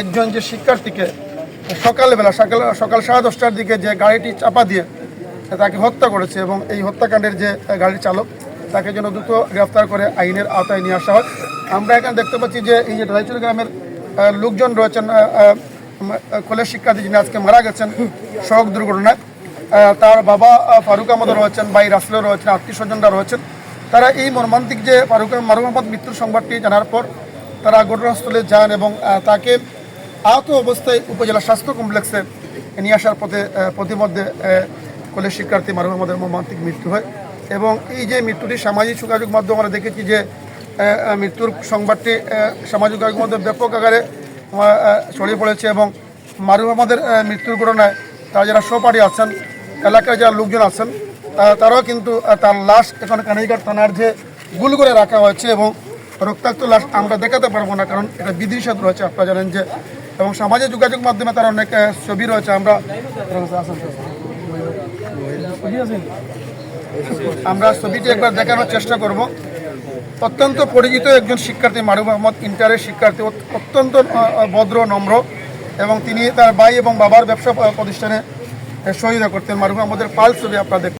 একজন যে শিক্ষার্থীকে সকালবেলা, সকাল সকাল সাড়ে দশটার দিকে যে গাড়িটি চাপা দিয়ে তাকে হত্যা করেছে এবং এই হত্যাকাণ্ডের যে গাড়ির চালক, তাকে যেন দ্রুত গ্রেফতার করে আইনের আওতায় নিয়ে আসা হয়। আমরা এখানে দেখতে পাচ্ছি যে এই যে রায়চুর গ্রামের লোকজন রয়েছেন কলেজ শিক্ষার্থী যিনি আজকে মারা গেছেন সড়ক দুর্ঘটনায় তার বাবা ফারুক আহমদ রয়েছেন, ভাই রাসেলও রয়েছেন, আত্মীয় স্বজনরা রয়েছেন। তারা এই মর্মান্তিক যে ফারুক মারুফ আহমদ মৃত্যুর সংবাদটি জানার পর তারা ঘটনাস্থলে যান এবং তাকে আহত অবস্থায় উপজেলা স্বাস্থ্য কমপ্লেক্সে নিয়ে আসার পথে প্রতিমধ্যে কলেজ শিক্ষার্থী মারুফ আহমদের মর্মান্তিক মৃত্যু হয়। এবং এই যে মৃত্যুটি সামাজিক যোগাযোগ মাধ্যমে আমরা দেখেছি যে মৃত্যুর সংবাদটি সামাজিক যোগাযোগ মাধ্যমে ব্যাপক আকারে ছড়িয়ে পড়েছে এবং মারুফ আহমদের মৃত্যুর ঘটনায় তারা যারা সহপাঠী আছেন এলাকায় যারা লোকজন আছেন তারাও কিন্তু তার লাশ এখন কানাইঘাট থানার যে গুল করে রাখা হয়েছে এবং রক্তাক্ত লাশ আমরা দেখাতে পারব না, কারণ এটা বিধিনিষেধ রয়েছে, আপনারা জানেন যে, এবং সামাজিক যোগাযোগ মাধ্যমে তার অনেক ছবি রয়েছে, আমরা আমরা ছবিটি একবার দেখানোর চেষ্টা করব। অত্যন্ত পরিচিত একজন শিক্ষার্থী মারুফ আহমদ ইন্টারের শিক্ষার্থী অত্যন্ত ভদ্র, নম্র, এবং তিনি তার ভাই এবং বাবার ব্যবসা প্রতিষ্ঠানে সহযোগিতা করতেন। মারুফ আহমদের পাল ছবি আপনাদের